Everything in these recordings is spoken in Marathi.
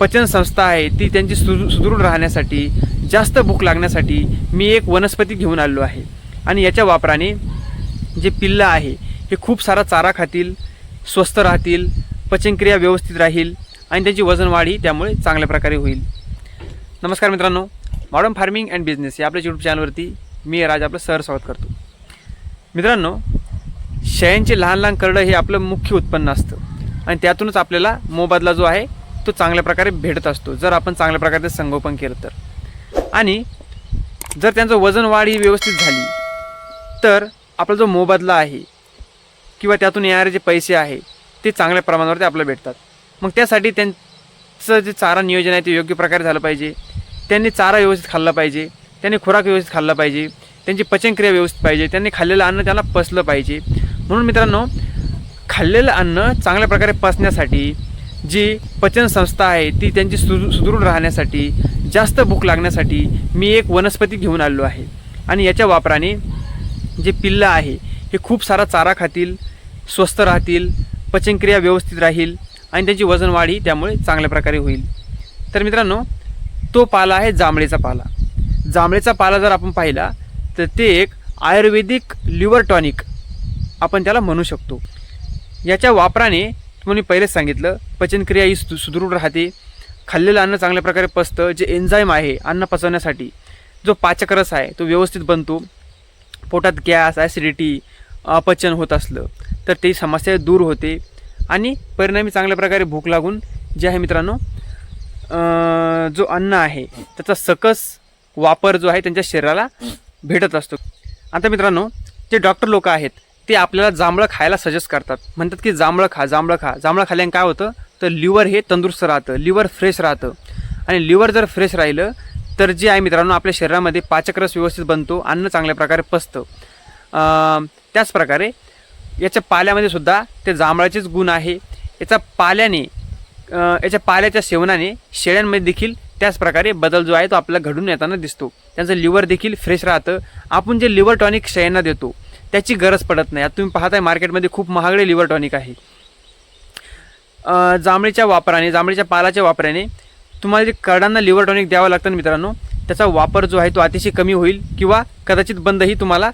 पचन संस्था आहे ती त्यांची सु सुदृढ राहण्यासाठी जास्त भूक लागण्यासाठी मी एक वनस्पती घेऊन आलो आहे. आणि याच्या वापराने जे पिल्लं आहे हे खूप सारा चारा खातील स्वस्त राहतील पचनक्रिया व्यवस्थित राहील आणि त्यांची वजनवाढी त्यामुळे चांगल्या प्रकारे होईल. नमस्कार मित्रांनो मॉडर्न फार्मिंग अँड बिझनेस या आपल्या यूट्यूब चॅनलवरती मी राज आपलं सर स्वागत करतो. मित्रांनो शेळ्यांचे लहान लहान करडं हे आपलं मुख्य उत्पन्न असतं. आणि त्यातूनच आपल्याला मोबदला जो आहे तो चांगल्या प्रकारे भेटत असतो. जर आपण चांगल्या प्रकारे संगोपन केलं तर. आणि जर त्यांचं वजन वाढ ही व्यवस्थित झाली तर आपला जो मोबदला आहे किंवा त्यातून येणारे जे पैसे आहे ते चांगल्या प्रमाणावरती आपल्याला भेटतात. मग त्यासाठी त्यांचं जे चारा नियोजन आहे ते योग्य प्रकारे झालं पाहिजे. त्यांनी चारा व्यवस्थित खाल्ला पाहिजे. त्यांनी खुराक व्यवस्थित खाल्ला पाहिजे. त्यांची पचनक्रिया व्यवस्थित पाहिजे. त्यांनी खाल्लेलं अन्न त्यांना पचलं पाहिजे. म्हणून मित्रांनो खाल्लेलं अन्न चांगल्या प्रकारे पचण्यासाठी जी पचन संस्था आहे ती त्यांची सु सुदृढ राहण्यासाठी जास्त भूक लागण्यासाठी मी एक वनस्पती घेऊन आलो आहे. आणि याच्या वापराने जे पिल्लं आहे हे खूप सारा चारा खातील स्वस्थ राहतील पचनक्रिया व्यवस्थित राहील आणि त्यांची वजनवाढी त्यामुळे चांगल्या प्रकारे होईल. तर मित्रांनो तो पाला आहे जांभळेचा पाला. जांभळेचा पाला जर आपण पाहिला तर ते एक आयुर्वेदिक लिव्हर टॉनिक आपण त्याला म्हणू शकतो. याच्या वापराने तुम्हाला मी पहिलेच सांगितलं पचनक्रिया ही सु सुदृढ राहते. खाल्लेलं अन्न चांगल्या प्रकारे पचतं जे एन्झाईम आहे अन्न पचवण्यासाठी. जो पाचक रस आहे तो व्यवस्थित बनतो. पोटात गॅस ॲसिडिटी अपचन होत असलं तर ते समस्या दूर होते. आणि परिणामी चांगल्या प्रकारे भूक लागून जे आहे मित्रांनो जो अन्न आहे त्याचा सकस वापर जो आहे त्यांच्या शरीराला भेटत असतो. आता मित्रांनो जे डॉक्टर लोक आहेत ते आपल्याला जांभळं खायला सजेस्ट करतात. म्हणतात की जांभळं खा जांभळं खा. जांभळं खाल्याने काय होतं? तर लिव्हर हे तंदुरुस्त राहतं. लिव्हर फ्रेश राहतं. आणि लिव्हर जर फ्रेश राहिलं तर जे आहे मित्रांनो आपल्या शरीरामध्ये पाचकरस व्यवस्थित बनतो अन्न चांगल्या प्रकारे पचतं. त्याचप्रकारे याच्या पाल्यामध्ये सुद्धा ते जांभळाचेच गुण आहे. याचा पाल्याने याच्या पाल्याच्या सेवनाने शेळ्यांमध्ये देखील त्याच प्रकारे बदल जो आहे तो आपल्याला घडून येताना दिसतो. त्यांचं लिव्हर देखील फ्रेश राहतं. आपण जे लिव्हर टॉनिक शेळ्यांना देतो त्याची गरज पडत नाही. आता तुम्ही पाहताय मार्केटमध्ये खूप महागडे लिव्हर टॉनिक आहे. जांभळीच्या वापराने जांभळीच्या पालाच्या वापराने तुम्हाला जे करडांना लिव्हर टॉनिक द्यावं लागतं ना मित्रांनो त्याचा वापर जो आहे तो अतिशय कमी होईल किंवा कदाचित बंदही तुम्हाला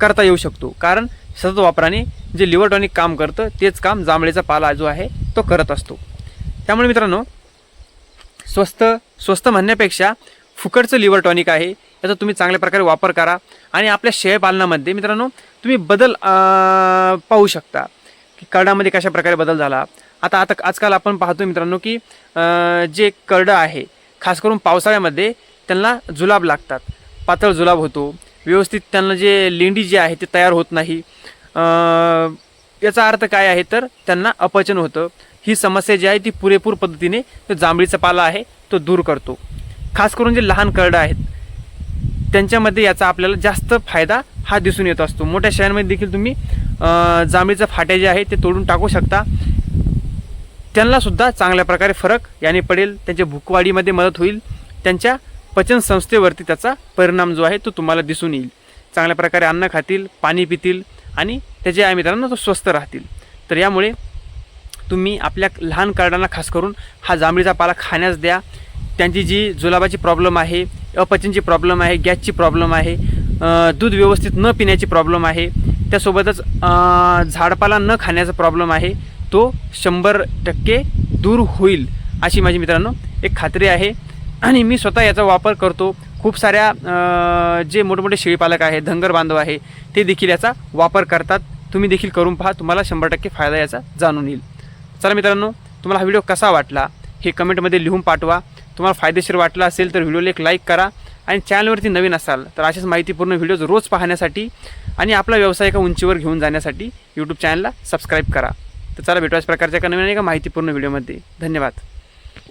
करता येऊ शकतो. कारण सतत वापराने जे लिव्हर टॉनिक काम करतं तेच काम जांभळीचा पाला जो आहे तो करत असतो. त्यामुळे मित्रांनो स्वस्त स्वस्त म्हणण्यापेक्षा फुकटचं लिव्हर टॉनिक आहे. याचा तुम्ही चांगल्या प्रकारे वापर करा. आणि आपल्या शेळपालनामध्ये मित्रांनो तुम्ही बदल पाहू शकता. की कर्डामध्ये कशा प्रकारे बदल झाला. आता आता आजकाल आपण पाहतो मित्रांनो की जे करडं आहे खास करून पावसाळ्यामध्ये त्यांना जुलाब लागतात. पातळ जुलाब होतो. व्यवस्थित त्यांना जे लेंडी जी आहे ते तयार होत नाही. याचा अर्थ काय आहे तर त्यांना अपचन होतं. ही समस्या जी आहे ती पुरेपूर पद्धतीने तो जांभळीचा पाला आहे तो दूर करतो. खास करून जे लहान करडं आहेत त्यांच्यामध्ये याचा आपल्याला जास्त फायदा हा दिसून येत असतो. मोठ्या शहरांमध्ये देखील तुम्ही जांभळीचं फाटे फाट्या जे आहे ते तोडून टाकू शकता. त्यांनासुद्धा चांगल्या प्रकारे फरक याने पडेल त्यांच्या भूकवाढीमध्ये मदत होईल त्यांच्या पचन संस्थेवरती त्याचा परिणाम जो आहे तो तुम्हाला दिसून येईल. चांगल्या प्रकारे अन्न खातील पाणी पितील आणि त्याचे या मित्रांनो तो स्वस्थ राहतील. तर यामुळे तुम्ही आपल्या लहान कार्डांना खास करून हा जांभळीचा पाला खाण्यास द्या त्यांची जी जुलाबाची प्रॉब्लेम आहे अपचनची प्रॉब्लेम आहे गॅसची प्रॉब्लेम आहे दूध व्यवस्थित न पिण्याची प्रॉब्लेम आहे त्यासोबतच झाडपाला न खाण्याचा प्रॉब्लेम आहे तो शंभर टक्के दूर होईल अशी माझी मित्रांनो एक खात्री आहे. आणि मी स्वतः याचा वापर करतो. खूप साऱ्या जे मोठमोठे शेळीपालक आहे धनगर बांधव आहे ते देखील याचा वापर करतात. तुम्ही देखील करून पहा तुम्हाला शंभर टक्के फायदा याचा जाणून येईल. चला मित्रांनो तुम्हाला हा व्हिडिओ कसा वाटला हे कमेंटमध्ये लिहून पाठवा. तुम्हाला फायदेशीर वाटला असेल तर व्हिडिओला एक लाईक करा आणि चॅनलवरती नवीन असाल तर अशाच माहितीपूर्ण व्हिडिओज रोज पाहण्यासाठी आणि आपला व्यवसाय एका उंचीवर घेऊन जाण्यासाठी यूट्यूब चॅनलला सबस्क्राईब करा. तर चला भेटू अशा प्रकारच्या एका नवीन एका माहितीपूर्ण व्हिडिओमध्ये. धन्यवाद.